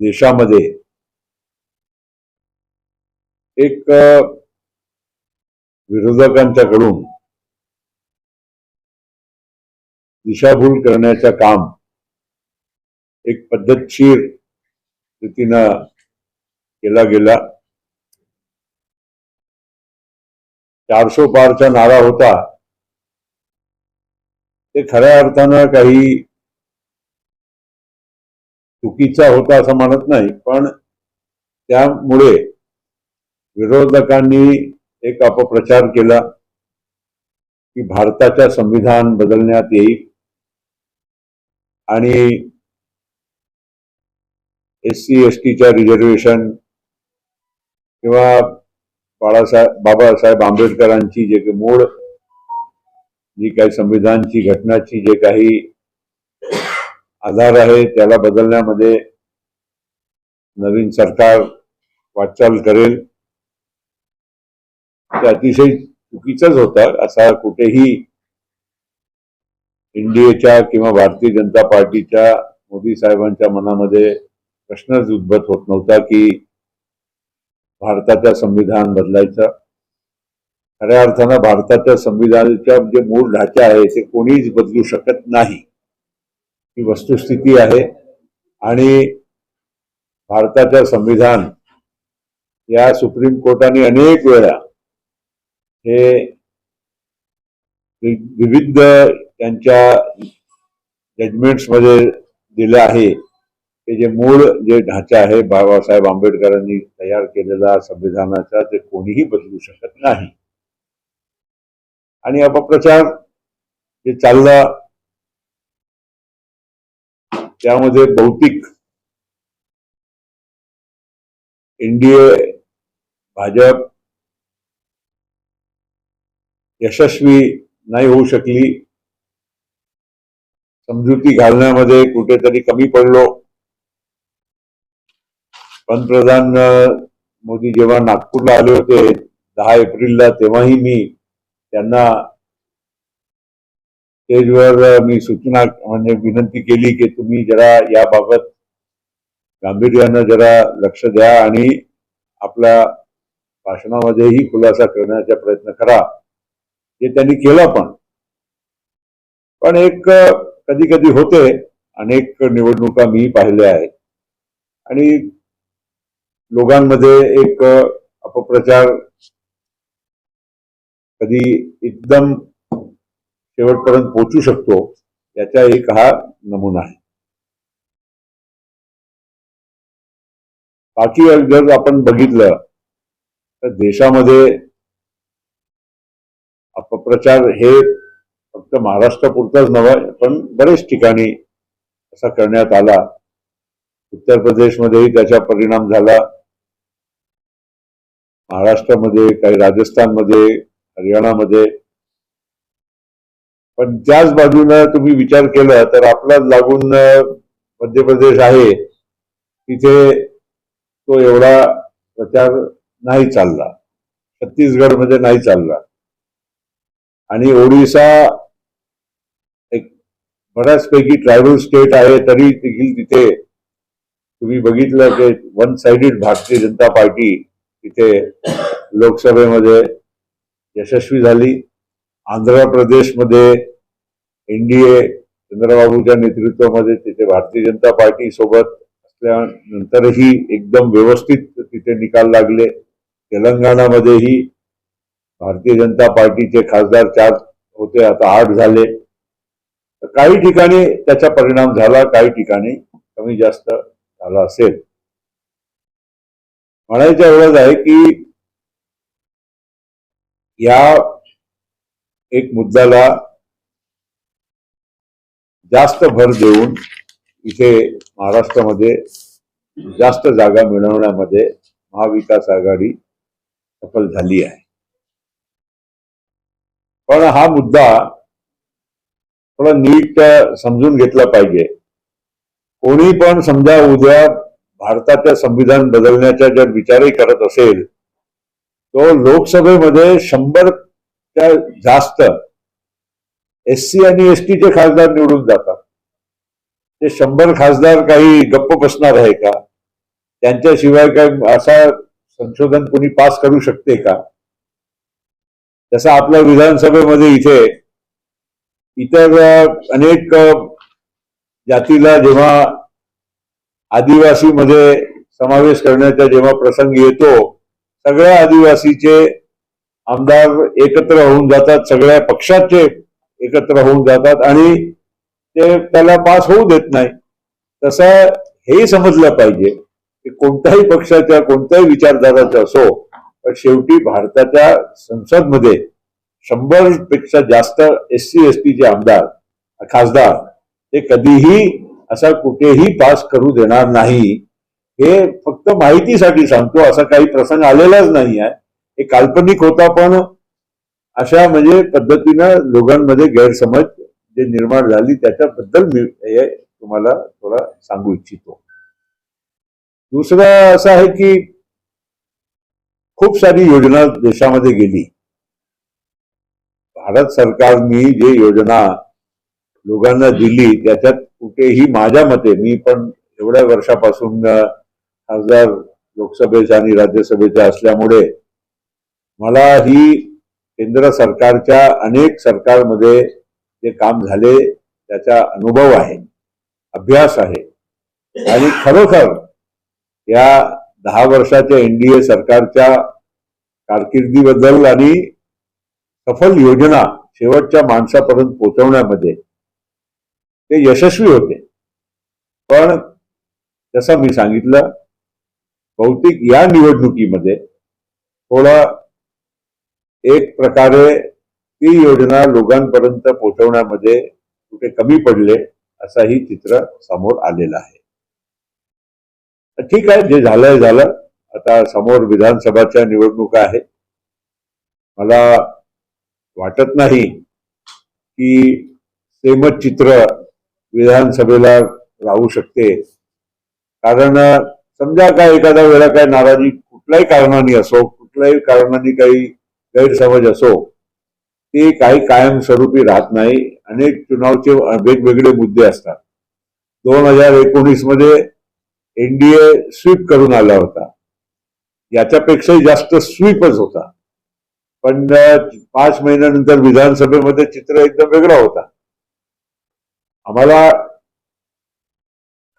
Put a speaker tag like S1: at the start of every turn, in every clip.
S1: देशामध्ये. एक विरोधकांच्याकडून दिशाभूल करण्याचं काम एक पद्धतशीर रीतीनं केला गेला. चारसो पारचा नारा होता. ते खऱ्या अर्थानं काही चुकीचा होता असं म्हणत नाही पण त्यामुळे विरोधकांनी एक अपप्रचार केला की भारताच्या संविधान बदलण्यात येईल. आणि एस सी एस टीच्या रिझर्वेशन किंवा बाळासाहेब बाबासाहेब आंबेडकरांची जे काही मूळ जी काही संविधानची घटनाची जे काही आधार आहे त्याला बदलण्यामध्ये नवीन सरकार वाटचाल करेल. ते अतिशय चुकीचंच होतं. असा कुठेही एनडीएच्या किंवा भारतीय जनता पार्टीच्या मोदी साहेबांच्या मनामध्ये प्रश्नच उद्भत होत नव्हता की भारताच्या संविधान बदलायचं. खऱ्या अर्थानं भारताच्या संविधानाच्या जे मूळ ढाचा आहे ते कोणीच बदलू शकत नाही. ही वस्तुस्थिती आहे. आणि भारताच्या संविधान या सुप्रीम कोर्टाने अनेक वेळा हे विविध त्यांच्या जजमेंट्समध्ये दिलं आहे. की जे मूळ जे ढाचा आहे बाबासाहेब आंबेडकरांनी तयार केलेला संविधानाचा ते कोणीही बदलू शकत नाही. आणि अपप्रचार जे चालला त्यामध्ये बहुतेक एनडीए भाजप यशस्वी नाही होऊ शकली. समजुती घालण्यामध्ये कुठेतरी कमी पडलो. पंतप्रधान मोदी जेव्हा नागपूरला आले होते दहा एप्रिलला तेव्हाही मी त्यांना स्टेजवर मी सूचना म्हणजे विनंती केली की तुम्ही जरा याबाबत गांभीर्यानं जरा लक्ष द्या आणि आपल्या भाषणामध्येही खुलासा करण्याचा प्रयत्न करा. हे त्यांनी केला पण. पण एक कधी कधी होते अनेक निवडणुका मी पाहिल्या आहेत. आणि लोकांमध्ये एक अपप्रचार कधी एकदम शेवटपर्यंत पोहोचू शकतो याचा एक हा नमुना आहे. बाकी जर आपण बघितलं तर देशामध्ये अपप्रचार हे फक्त महाराष्ट्रापुरताच नव्हे पण बरेच ठिकाणी असा करण्यात आला. उत्तर प्रदेशमध्येही त्याचा परिणाम झाला. महाराष्ट्रामध्ये काही राजस्थानमध्ये हरियाणामध्ये पण त्याच बाजूनं तुम्ही विचार केला तर आपलाच लागून मध्य प्रदेश आहे तिथे तो एवढा प्रचार नाही चालला. छत्तीसगडमध्ये नाही चालला. आणि ओडिसा एक बऱ्याचपैकी ट्रायबल स्टेट आहे तरी देखील तिथे तुम्ही बघितलं की one sided Bharatiya Janata party तिथे लोकसभेमध्ये यशस्वी झाली. आंध्र प्रदेशमध्ये एनडीए चंद्रबाबूच्या नेतृत्वामध्ये तिथे भारतीय जनता पार्टी सोबत असल्यानंतरही एकदम व्यवस्थित तिथे निकाल लागले. तेलंगणामध्येही भारतीय जनता पार्टीचे खासदार चार होते आता आठ झाले. तर काही ठिकाणी त्याचा परिणाम झाला काही ठिकाणी कमी जास्त झाला असेल. म्हणायचं एवढंच आहे की या एक मुद्द्याला जास्त भर देऊन इथे महाराष्ट्रामध्ये जास्त जागा मिळवण्यामध्ये महाविकास आघाडी सफल झाली आहे. पण हा मुद्दा थोडा नीट समजून घेतला पाहिजे. कोणी पण समजा उद्या भारताच्या संविधान बदलण्याचा जर विचारही करत असेल तो लोकसभेमध्ये शंभरच्या जास्त एस सी आणि एस टीचे खासदार निवडून जातात. ते शंभर खासदार काही गप्प बसणार आहे का? त्यांच्याशिवाय काय असा संशोधन कोणी पास करू शकते का? जसं आपल्या विधानसभेमध्ये इथे इतर अनेक जातीला जेव्हा आदिवासीमध्ये समावेश करण्याचा जेव्हा प्रसंग येतो सगळ्या आदिवासीचे आमदार एकत्र होऊन जातात सगळ्या पक्षाचे एकत्र होऊन जातात आणि ते त्याला पास होऊ देत नाही. तसं हेही समजलं पाहिजे की कोणत्याही पक्षाच्या कोणत्याही विचारधाराचा असो पण शेवटी भारताच्या संसदमध्ये शंभरपेक्षा जास्त एस सी एस टीचे आमदार खासदार ते कधीही असा कुठेही पास करू देणार नाही. हे फक्त माहितीसाठी सांगतो असा काही प्रसंग आलेलाच नाही आहे. हे काल्पनिक होता पण अशा म्हणजे पद्धतीनं लोकांमध्ये गैरसमज जे निर्माण झाली त्याच्याबद्दल मी हे तुम्हाला थोडा सांगू इच्छितो. दुसरं असं आहे की खूप सारी योजना देशामध्ये गेली. भारत सरकारनी जे योजना लोकांना दिली त्याच्यात कुठेही माझ्या मते मी पण एवढ्या वर्षापासून खासदार लोकसभेचा आणि राज्यसभेचा असल्यामुळे मला ही केंद्र सरकारच्या अनेक सरकारमध्ये जे काम झाले त्याचा अनुभव आहे अभ्यास आहे. आणि खरोखर या दहा वर्षाच्या एनडीए सरकारच्या कारकिर्दीबद्दल आणि सफल योजना शेवटच्या माणसापर्यंत पोहोचवण्यामध्ये ते यशस्वी होते. पण जसं मी सांगितलं बहुतेक या निवडणुकीमध्ये थोडा एक प्रकारे ती योजना लोकांपर्यंत पोहोचवण्यामध्ये कुठे कमी पडले असाही चित्र समोर आलेलं आहे. ठीक आहे जे झालंय झालं. आता समोर विधानसभाच्या निवडणुका आहेत. मला वाटत नाही की सेमच चित्र विधानसभेला राहू शकते. कारण समजा काय एखाद्या वेळा काय नाराजी कुठल्याही कारणाने असो कुठल्याही कारणाने काही गैरसमज असो ते काही कायमस्वरूपी राहत नाही. अनेक चुनावचे वेगवेगळे मुद्दे असतात. दोन हजार एकोणीसमध्ये एनडीए स्वीप करून आला होता. याच्यापेक्षाही जास्त स्वीपच होता. पण पाच महिन्यानंतर विधानसभेमध्ये चित्र एकदम वेगळा होता. आम्हाला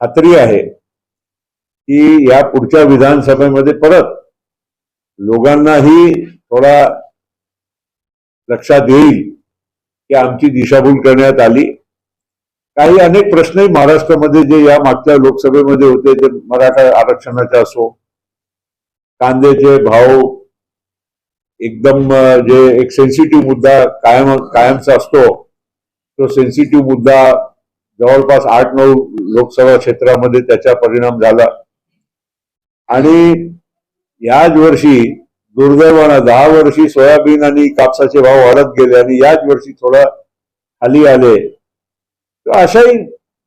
S1: खात्री आहे की या पुढच्या विधानसभेमध्ये परत लोकांनाही थोडा लक्षात येईल की आमची दिशाभूल करण्यात आली. काही अनेक प्रश्नही महाराष्ट्रामध्ये जे या मागच्या लोकसभेमध्ये होते ते मराठा आरक्षणाचे असो कांद्याचे भाव एकदम जे एक सेन्सिटिव्ह मुद्दा कायम कायमचा असतो तो सेन्सिटिव्ह मुद्दा जवळपास आठ नऊ लोकसभा क्षेत्रामध्ये त्याचा परिणाम झाला. आणि याच वर्षी दुर्दैवानं दहा वर्षी सोयाबीन आणि कापसाचे भाव वाढत गेले आणि याच वर्षी थोडा खाली आले. तर अशाही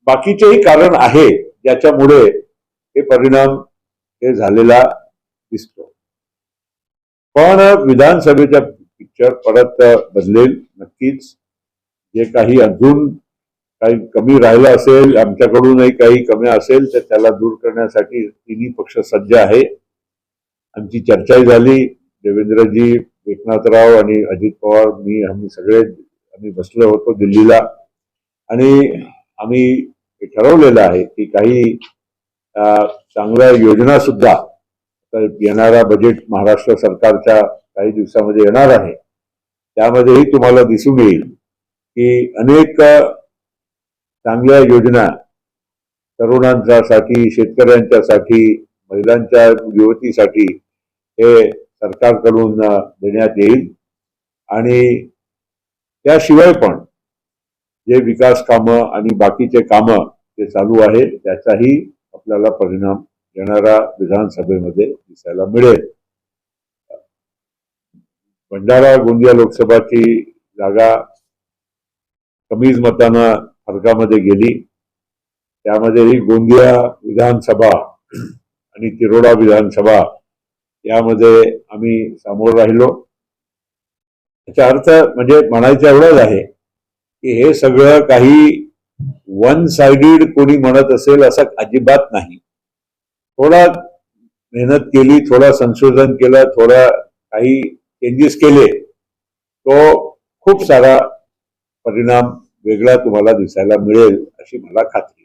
S1: बाकीचेही कारण आहे ज्याच्यामुळे हे परिणाम हे झालेला दिसतो. पण विधानसभेचा पिक्चर परत बदलेल नक्कीच. जे काही अजून काही कमी राहिलं असेल आमच्याकडूनही काही कमी असेल तर त्याला दूर करण्यासाठी तिन्ही पक्ष सज्ज आहे. आमची चर्चाही झाली. देवेंद्रजी एकनाथराव आणि अजित पवार मी आम्ही सगळे आम्ही बसलो होतो दिल्लीला. आणि आम्ही ठरवलेलं आहे की काही चांगल्या योजना सुद्धा येणारा बजेट महाराष्ट्र सरकारच्या काही दिवसामध्ये येणार आहे. त्यामध्येही तुम्हाला दिसून येईल की अनेक चांगल्या योजना तरुणांच्यासाठी शेतकऱ्यांच्यासाठी महिलांच्या युवतीसाठी हे सरकारकडून देण्यात येईल. आणि त्याशिवाय पण जे विकास कामं आणि बाकीचे कामं जे चालू आहे त्याचाही आपल्याला परिणाम येणाऱ्या विधानसभेमध्ये दिसायला मिळेल. भंडारा गोंदिया लोकसभाची जागा कमीच मतानं फरकामध्ये गेली. त्यामध्येही गोंदिया विधानसभा आणि तिरोडा विधानसभा यामध्ये आम्ही सामोर राहिलो. याचा अर्थ म्हणजे म्हणायचं एवढंच आहे की हे सगळं काही वन साइडेड कोणी म्हणत असेल असं अजिबात नाही. थोडा मेहनत केली थोडा संशोधन केलं थोडं काही चेंजेस केले तो खूप सारा परिणाम वेगळा तुम्हाला दिसायला मिळेल अशी मला खात्री